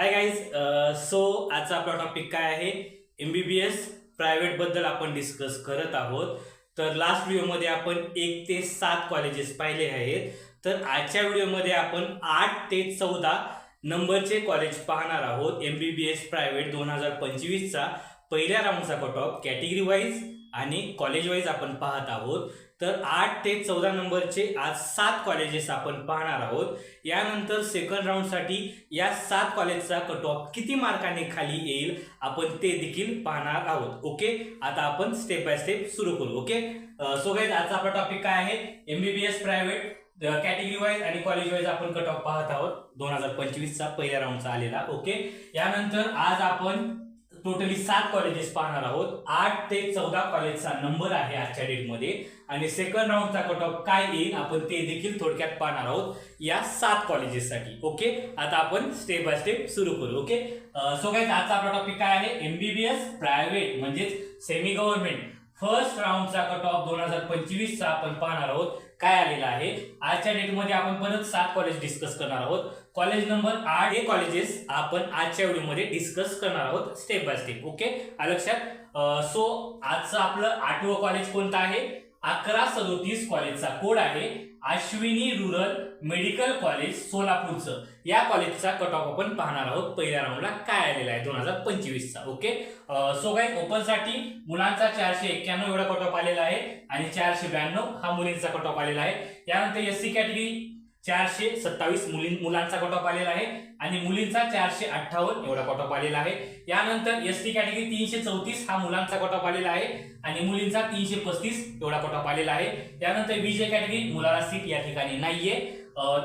Hi guys so आजचा आपला topic काय आहे? एम बी बी एस प्रायव्हेटबद्दल आपण डिस्कस करत आहोत. तर लास्ट व्हिडिओमध्ये आपण एक ते सात कॉलेजेस पाहिले आहेत. तर आजच्या व्हिडिओमध्ये आपण आठ ते चौदा नंबरचे कॉलेज पाहणार आहोत. M B B S private दोन हजार पंचवीसचा पहिल्या राऊंडचा कट ऑफ कॅटेगरी वाईज आणि कॉलेज वाईज आपण पाहत आहोत. तर आठ ते चौदा नंबरचे आज सात कॉलेजेस आपण पाहणार आहोत. यानंतर सेकंड राऊंडसाठी या सात कॉलेजचा कट ऑफ किती मार्काने खाली येईल आपण ते देखील पाहणार आहोत. ओके आता आपण स्टेप बाय स्टेप सुरू करू. ओके सो गाईज आजचा आपला टॉपिक काय आहे? एमबीबीएस प्रायव्हेट कॅटेगरी वाईज आणि कॉलेज वाईज आपण कट ऑफ पाहत आहोत. दोन हजार पंचवीसचा पहिल्या राऊंडचा आलेला. ओके यानंतर आज आपण टोटली सात कॉलेजेस पाहणार आहोत. आठ ते चौदा कॉलेजचा नंबर आहे आजच्या डेटमध्ये आणि सेकंड राऊंडचा कट ऑफ काय येईल आपण ते देखील थोडक्यात पाहणार आहोत. या सात कॉलेजेससाठी ओके आता आपण स्टेप बाय स्टेप सुरू करू ओके सो काय आजचा आपला टॉपिक काय आहे? एमबीबीएस प्रायव्हेट म्हणजेच सेमी गव्हर्नमेंट फर्स्ट राऊंडचा कट ऑफ दोन हजार पंचवीसचा आपण पाहणार आहोत. काय आलेला आहे? आजच्या डेटमध्ये आपण परत सात कॉलेज डिस्कस करणार आहोत. कॉलेज नंबर आठ हे कॉलेजेस आपण आजच्या व्हिडिओमध्ये डिस्कस करणार आहोत स्टेप बाय स्टेप ओके लक्षात? सो आजचं आपलं आठवं कॉलेज कोणतं आहे? अकरा सदोतीस कॉलेजचा कोड आहे अश्विनी रुरल मेडिकल कॉलेज सोलापूरचं. या कॉलेजचा कट ऑफ आपण पाहणार आहोत. पहिल्या राऊंडला काय आलेला आहे? दोन हजार पंचवीसचा ओके सो काय ओपन मुलांचा चारशे एक्क्याण्णव एवढा कट ऑफ आलेला आहे आणि चारशे ब्याण्णव हा मुलींचा कट ऑफ आलेला आहे. यानंतर एस सी कॅटेगरी चारशे सत्तावीस मुली मुलांचा कटॉप आलेला आहे. आणि मुलींचा चारशे अठ्ठावन्न एवढा कटॉप आलेला आहे. यानंतर एस टी कॅटेगरी तीनशे चौतीस हा मुलांचा कटॉप आलेला आहे. आणि मुलींचा तीनशे पस्तीस एवढा कटॉप आलेला आहे. त्यानंतर विजय कॅटेगरी मुलाला सीट या ठिकाणी नाहीये.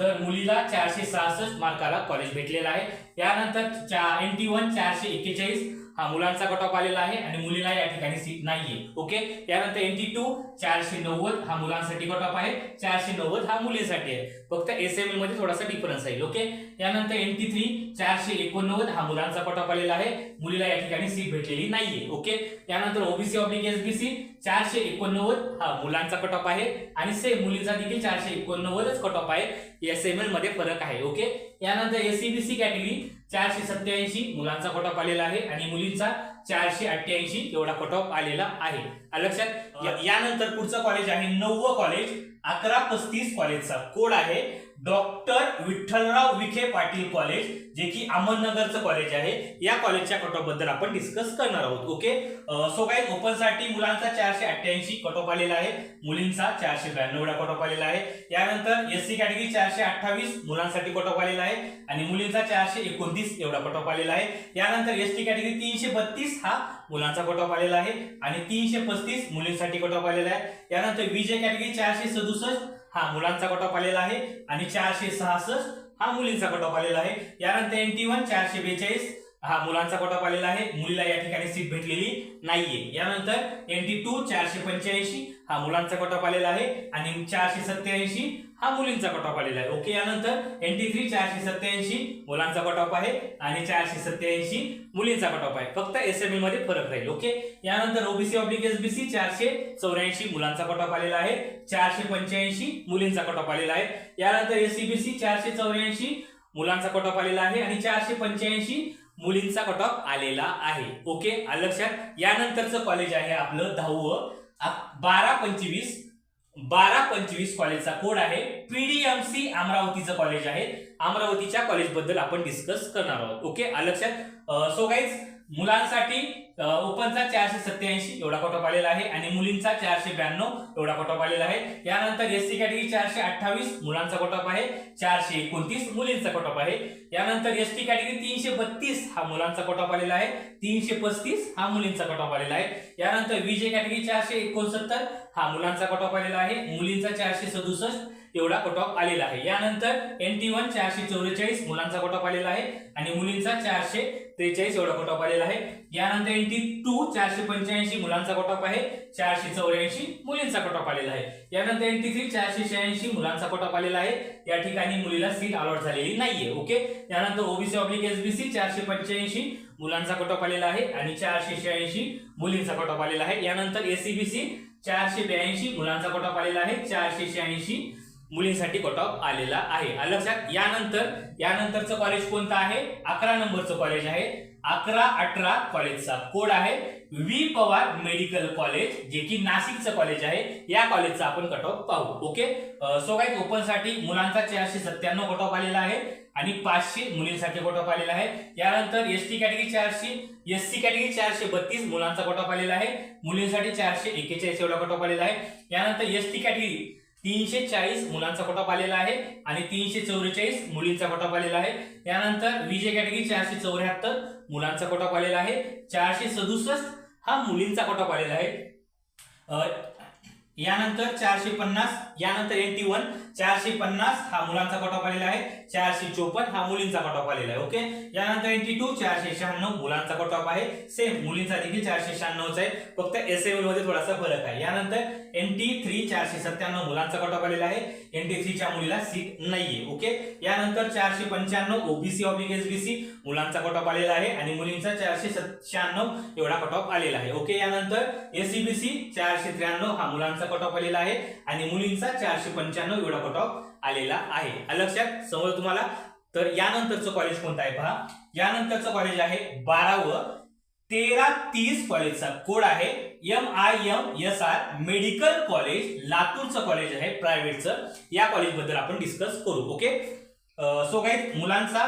तर मुलीला चारशे सहासष्ट मार्काला कॉलेज भेटलेला आहे. यानंतर एन टी वन चारशे एक्केचाळीस हा मुलांचा कट ऑफ आलेला आहे आणि मुलीला या ठिकाणी सीट नाहीये. ओके? त्यानंतर एन टी टू चारशे नव्वद हा मुलांसाठी कट ऑफ आहे. चारशे नव्वद हा मुलींसाठी आहे. फक्त एस एम एलमध्ये थोडासा डिफरन्स आहे. ओके? त्यानंतर एन टी थ्री चारशे एकोणनव्वद हा मुलांचा कट ऑफ आलेला आहे. मुलीला या ठिकाणी सीट भेटलेली नाहीये. ओके? यानंतर ओबीसी ऑब्लिक एसबीसी चारशे एकोणनव्वद हा मुलांचा कट ऑफ आहे. आणि सेम मुलींचा देखील चारशे एकोणनव्वदच कट ऑफ आहे. एस एम एलमध्ये फरक आहे. ओके? यानंतर एससीबीसी कॅटेगरी चारशे सत्याऐंशी मुलांचा कट आलेला आहे आणि मुलींचा चारशे अठ्ठ्याऐंशी एवढा कट आलेला आहे. लक्षात यानंतर पुढचं कॉलेज आहे नववं कॉलेज अकरा पस्तीस कॉलेजचा कोड आहे. डॉक्टर विठ्ठलराव विखे पाटील कॉलेज जे की अहमदनगरचं कॉलेज आहे. या कॉलेजच्या कट ऑफबद्दल आपण डिस्कस करणार आहोत ओके सो काय ओपनसाठी मुलांचा चारशे अठ्ठ्याऐंशी कट ऑफ आलेला आहे मुलींचा चारशे ब्याण्णव एवढा कट ऑफ आलेला आहे. यानंतर एस सी कॅटेगरी चारशे अठ्ठावीस मुलांसाठी कट ऑफ आलेला आहे आणि मुलींचा चारशे एकोणतीस एवढा कट ऑफ आलेला आहे. यानंतर एस टी कॅटेगरी तीनशे बत्तीस हा मुलांचा कट ऑफ आलेला आहे आणि तीनशे पस्तीस मुलींसाठी कट ऑफ आलेला आहे. यानंतर विजय कॅटेगरी चारशे सदुसष्ट हा मुलांचा कट ऑफ आलेला आहे आणि चारशे सहासष्ट हा मुलींचा कट ऑफ आलेला आहे. यानंतर एन टी वन चारशे बेचाळीस हा मुलांचा कट आलेला आहे. मुलीला या ठिकाणी सीट भेटलेली नाहीये. यानंतर एनटी टू चारशे पंच्याऐंशी हा मुलांचा कट आलेला आहे आणि चारशे सत्याऐंशी हा मुलींचा कटॉप ऑफ आलेला आहे. ओके यानंतर एनटी थ्री चारशे सत्याऐंशी मुलांचा कटॉप ऑफ आहे आणि चारशे सत्याऐंशी मुलींचा कटॉप आहे. फक्त एस एममध्ये फरक राहील. ओके यानंतर ओबीसी ऑब्लिक एसबीसी चारशे चौऱ्याऐंशी मुलांचा कटॉप ऑफ आलेला आहे. चारशे पंच्याऐंशी मुलींचा कटॉप आलेला आहे. यानंतर एससीबीसी चारशे चौऱ्याऐंशी मुलांचा कटॉप आलेला आहे आणि चारशे पंच्याऐंशी मुलींचा कट ऑफ आलेला आहे. ओके? लक्षात? यानंतरचं कॉलेज आहे आपलं दहावं. बारा पंचवीस बारा पंचवीस कॉलेजचा कोड आहे. पीडीएमसी अमरावतीचं कॉलेज आहे. अमरावतीच्या कॉलेजबद्दल आपण डिस्कस करणार आहोत. ओके? लक्षात? सो गाईज मुलांसाठी ओपनचा चारशे सत्याऐंशी एवढा कट आलेला आहे आणि मुलींचा चारशे ब्याण्णव एवढा कट आलेला आहे. यानंतर एससी कॅटेगरी चारशे अठ्ठावीस मुलांचा कट ऑफ आहे चारशे एकोणतीस मुलींचा कट ऑफ आहे. यानंतर एस टी कॅटेगरी तीनशे बत्तीस हा मुलांचा कट आलेला आहे तीनशे पस्तीस हा मुलींचा कट ऑफ आलेला आहे. यानंतर विजय कॅटेगरी चारशे एकोणसत्तर हा मुलांचा कट ऑफ आलेला आहे मुलींचा चारशे सदुसष्ट एवढा कट ऑफ आलेला आहे. यानंतर एन टी वन चारशे चौवेचाळीस मुलांचा कट ऑफ आलेला आहे आणि मुलींचा चारशे त्रेचाळीस एवढा कटॉप आलेला आहे. यानंतर एन टी टू चारशे पंच्याऐंशी मुलांचा कटॉप आहे. चारशे चौऱ्याऐंशी मुलींचा कटॉप आलेला आहे. यानंतर एन टी थ्री चारशे शहाऐंशी मुलांचा कटॉप आलेला आहे. या ठिकाणी मुलीला सीट अलॉट झालेली नाहीये ओके यानंतर ओबीसी ऑब्लिक एसबीसी चारशे पंच्याऐंशी मुलांचा कटॉप आलेला आहे आणि चारशे शहाऐंशी मुलींचा कटॉप आलेला आहे. यानंतर एसीबीसी चारशे ब्याऐंशी मुलांचा कटॉप आलेला आहे. चारशे शहाऐंशी मुलींसाठी कट ऑफ आलेला आहे. लक्षात यानंतर यानंतरचं कॉलेज कोणतं आहे? अकरा नंबरचं कॉलेज आहे. अकरा अठरा कॉलेजचा कोड आहे. व्ही पवार मेडिकल कॉलेज जे की नाशिकचं कॉलेज आहे. या कॉलेजचा आपण कट ऑफ पाहू. ओके सो काही ओपनसाठी मुलांचा चारशे सत्त्याण्णव कट ऑफ आलेला आहे आणि पाचशे मुलींसाठी कट ऑफ आलेला आहे. यानंतर एस टी कॅटेगरी चारशे एस सी कॅटेगरी चारशे बत्तीस मुलांचा कट ऑफ आलेला आहे. मुलींसाठी चारशे एक्केचाळीस एवढा कट ऑफ आलेला आहे. यानंतर एस टी कॅटेगरी तीनशे चाळीस मुलांचा कोटा पाहिलेला आहे आणि तीनशे चौवेचाळीस मुलींचा कोटा पाहिलेला आहे. यानंतर विजय कॅटेगरी चारशे चौऱ्याहत्तर मुलांचा कोटा पाहिलेला आहे. चारशे सदुसष्ट हा मुलींचा कोटा पाहिलेला आहे. यानंतर चारशे पन्नास यानंतर एटी वन चारशे पन्नास हा मुलांचा कट ऑफ आलेला आहे चारशे चोपन्न हा मुलींचा कट ऑफ आलेला आहे ओके? यानंतर एटी टू चारशे शहाण्णव मुलांचा कट ऑफ आहे सेम मुलींचा देखील चारशे शहाण्णवचा आहे फक्त एस एममध्ये थोडासा फरक आहे. यानंतर एन टी थ्री चारशे सत्त्याण्णव मुलांचा कट ऑफ आलेला आहे एन थ्रीच्या मुलीला सीट नाहीये ओके? यानंतर चारशे पंच्याण्णव ओबीसी ऑब्लिक एसबीसी मुलांचा कट ऑफ आलेला आहे आणि मुलींचा चारशे शहाण्णव एवढा कट ऑफ आलेला आहे ओके? यानंतर एसीबीसी चारशे त्र्याण्णव हा मुलांचा कट ऑफ आलेला आहे आणि मुलींचा चारशे पंच्याण्णव एवढा कट ऑफ आलेला आहे. लक्षात समोर तुम्हाला तर यानंतरचं कॉलेज कोणतं आहे पहा? यानंतरचं कॉलेज आहे बारावं तेरा तीस कॉलेजचा कोड आहे. M I M S R medical college लातूरचं college आहे प्रायव्हेटचं. या कॉलेजबद्दल आपण डिस्कस करू ओके? सो काही मुलांचा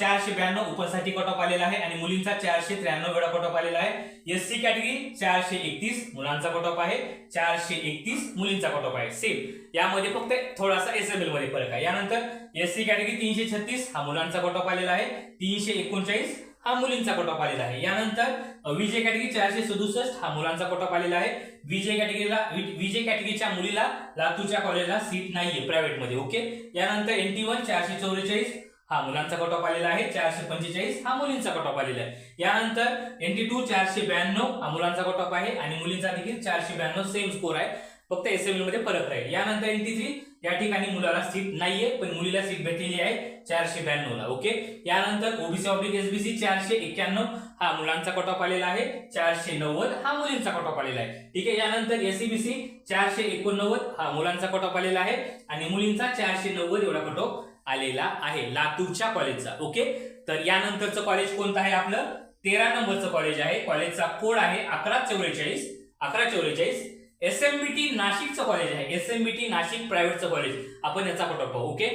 चारशे ब्याण्णव उपसाठी कट ऑफ आलेला आहे आणि मुलींचा चारशे त्र्याण्णव वेळा कट ऑफ आलेला आहे. एस सी कॅटेगरी चारशे एकतीस मुलांचा कट ऑफ आहे चारशे एकतीस मुलींचा कट ऑफ आहे. सेम यामध्ये फक्त थोडासा एस एम एलमध्ये फरक आहे. यानंतर एस सी कॅटेगरी तीनशे छत्तीस हा मुलांचा कट ऑफ आलेला आहे. तीनशे एकोणचाळीस हा मुलींचा कट ऑफ आलेला आहे. यानंतर विजय कॅटेगरी चारशे सदुसष्ट हा मुलांचा कट ऑफ आलेला आहे. विजय कॅटेगरीला विजय कॅटेगरीच्या मुलीला लातूरच्या कॉलेजला सीट नाहीये प्रायव्हेटमध्ये ओके यानंतर एन टी वन चारशे चौवेचाळीस हा मुलांचा कट ऑफ आलेला आहे. चारशे पंचेचाळीस हा मुलींचा कट ऑफ आलेला आहे. यानंतर एन टी टू चारशे ब्याण्णव हा मुलांचा कट ऑफ आहे आणि मुलींचा देखील चारशे ब्याण्णव सेम स्कोर आहे. फक्त एसएमएलमध्ये फरक राहील. यानंतर एनटी थ्री या ठिकाणी मुलाला सीट नाहीये पण मुलीला सीट भेटलेली आहे चारशे ब्याण्णव ला ओके यानंतर ओबीसी ऑब्लिक एसबीसी चारशे एक्क्याण्णव हा मुलांचा कट ऑफ आलेला आहे चारशे नव्वद हा मुलींचा कट ऑफ आलेला आहे. ठीक आहे यानंतर एससीबीसी चारशे एकोणनव्वद हा मुलांचा कट ऑफ आलेला आहे आणि मुलींचा चारशे नव्वद एवढा कट ऑफ आलेला आहे लातूरच्या कॉलेजचा ओके तर यानंतरचं कॉलेज कोणतं आहे आपलं? तेरा नंबरचं कॉलेज आहे. कॉलेजचा कोड आहे अकरा चौवेचाळीस अकरा चौवेचाळीस एस एम बी टी नाशिकचं कॉलेज आहे. S M B T Nashik प्रायव्हेटचं college आपण याचा कट ऑफ पाहू ओके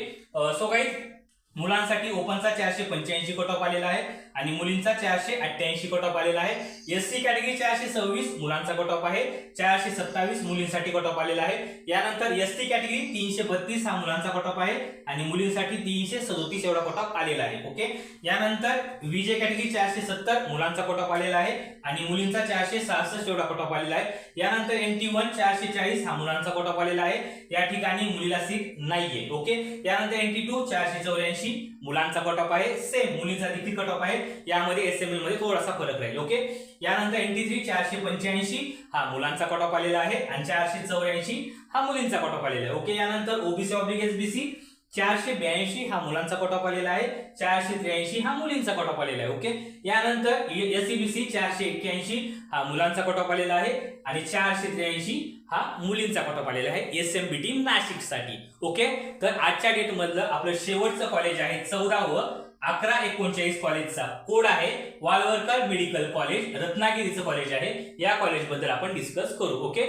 सो काही ओपनचा चारशे पंच्याऐंशी कट ऑफ आलेला आहे आणि मुलींचा चारशे अठ्ठ्याऐंशी कट ऑफ आलेला आहे. एस सी कॅटेगरी चारशे सव्वीस मुलांचा कट ऑफ आहे. चारशे सत्तावीस मुलींसाठी कट ऑफ आलेला आहे. यानंतर एस टी कॅटेगरी तीनशे बत्तीस हा मुलांचा कट ऑफ आहे आणि मुलींसाठी तीनशे सदोतीस एवढा कट ऑफ आलेला आहे. ओके? यानंतर विजय कॅटेगरी चारशे सत्तर मुलांचा कट ऑफ आलेला आहे आणि मुलींचा चारशे सहासष्ट एवढा कट ऑफ आलेला आहे. यानंतर एन टी वन चारशे चाळीस हा मुलांचा कट ऑफ आलेला आहे. या ठिकाणी मुलीला सीट नाहीये. ओके? यानंतर एन टी टू चारशे चौऱ्याऐंशी मुलांचा कट ऑफ आहे. सेम मुलींचा देखील कट ऑफ आहे. यामध्ये एस एम एलमध्ये थोडासा फरक राहील ओके यानंतर एन टी थ्री चारशे पंच्याऐंशी. हा मुलांचा कट ऑफ आलेला आहे आणि चारशे चौऱ्याऐंशी. हा मुलींचा कट ऑफ आलेला आहे ओके यानंतर ओबीसी ऑब्लिक एसबीसी चारशे ब्याऐंशी हा मुलांचा कट ऑफ आलेला आहे. चारशे त्र्याऐंशी हा मुलींचा कट ऑफ आलेला आहे ओके यानंतर एसईबीसी चारशे एक्क्याऐंशी हा मुलांचा कट ऑफ आलेला आहे. आणि चारशे त्र्याऐंशी हा मुलींचा कटॉप आलेला आहे. एस एम बी टी नाशिकसाठी. ओके तर आजच्या डेटमधलं आपलं शेवटचं कॉलेज आहे चौदावं. अकरा एकोणचाळीस कॉलेजचा कोड आहे. वालवरकर मेडिकल कॉलेज रत्नागिरीचं कॉलेज आहे. या कॉलेजबद्दल आपण डिस्कस करू. ओके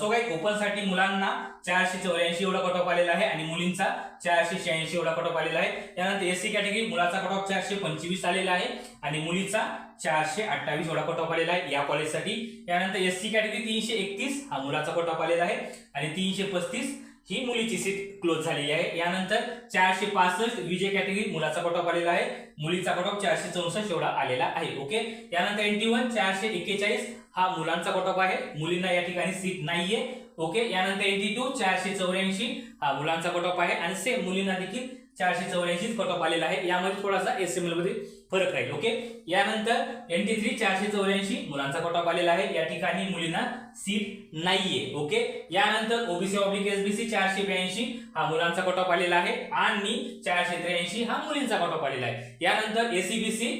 सो काही ओपनसाठी मुलांना चारशे चौऱ्याऐंशी एवढा कटॉप आलेला आहे आणि मुलींचा चारशे शहाऐंशी एवढा कटॉप आलेला आहे. त्यानंतर एससी कॅटेगरी मुलाचा कटॉप चारशे पंचवीस आलेला आहे आणि मुलीचा चारशे अठ्ठावीस एवढा कट ऑफ आलेला आहे या कॉलेजसाठी त्यानंतर एस सी कॅटेगरी तीनशे एकतीस हा मुलाचा कट ऑफ आलेला आहे. आणि तीनशे पस्तीस ही मुलीची सीट क्लोज झालेली आहे. यानंतर चारशे पासष्ट विजय कॅटेगरी मुलाचा कट ऑफ आलेला आहे. मुलीचा कट ऑफ चारशे चौसष्ट एवढा आलेला आहे. ओके यानंतर एनटी वन चारशे एक्केचाळीस हा मुलांचा कट ऑफ आहे. मुलींना या ठिकाणी सीट नाहीये. ओके यानंतर एनटी टू चारशे चौऱ्याऐंशी हा मुलांचा कट ऑफ आहे. आणि सेम मुलींना देखील चारशे चौऱ्याऐंशी कट ऑफ आलेला आहे. यामध्ये थोडासा एसमध्ये फरक राहील ओके यानंतर एनटी थ्री चारशे चौऱ्याऐंशी मुलांचा कट ऑफ आलेला आहे. या ठिकाणी मुलींना सीट नाहीये ओके यानंतर ओबीसी ऑब्लिक एसबीसी चारशे ब्याऐंशी हा मुलांचा कट ऑफ आलेला आहे आणि चारशे त्र्याऐंशी हा मुलींचा कट ऑफ आलेला आहे. यानंतर एसीबीसी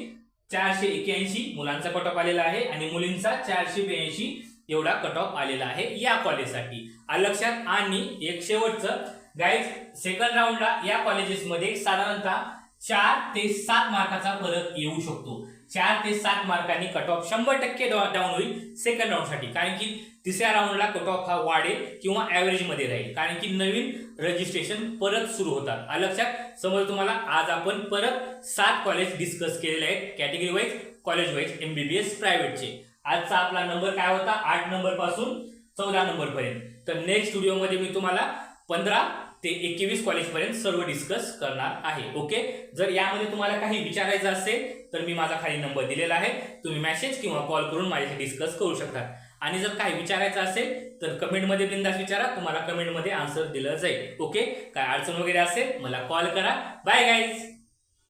चारशे एक्याऐंशी मुलांचा कट ऑफ आलेला आहे आणि मुलींचा चारशे ब्याऐंशी एवढा कट ऑफ आलेला आहे या कॉलेजसाठी लक्षात आणि एक शेवटचं गाईज सेकंड राऊंडला या कॉलेजेसमध्ये साधारणतः चार ते सात मार्काचा फरक येऊ शकतो. चार ते सात मार्कांनी कट ऑफ शंभर टक्के डाऊन होईल सेकंड राऊंडसाठी कारण की तिसऱ्या राऊंडला कट ऑफ हा वाढेल किंवा ॲव्हरेजमध्ये राहील. कारण की नवीन रजिस्ट्रेशन परत सुरू होतात. आलं लक्षात? समज तुम्हाला आज आपण परत सात कॉलेज डिस्कस केलेले आहेत. Category wise college wise MBBS प्रायव्हेटचे आजचा आपला नंबर काय होता? आठ नंबरपासून चौदा नंबर पर्यंत. तर नेक्स्ट व्हिडिओमध्ये मी तुम्हाला पंधरा ते एकवीस कॉलेजपर्यंत सर्व डिस्कस करणार आहे. ओके जर यामध्ये तुम्हाला काही विचारायचं असेल तर मी माझा खाली नंबर दिलेला आहे. तुम्ही मेसेज किंवा कॉल करून माझ्याशी डिस्कस करू शकता. आणि जर काही विचारायचं असेल तर कमेंटमध्ये बिंदास विचारा. तुम्हाला कमेंटमध्ये आन्सर दिलं जाईल. ओके काय अडचण वगैरे असेल मला कॉल करा. Bye guys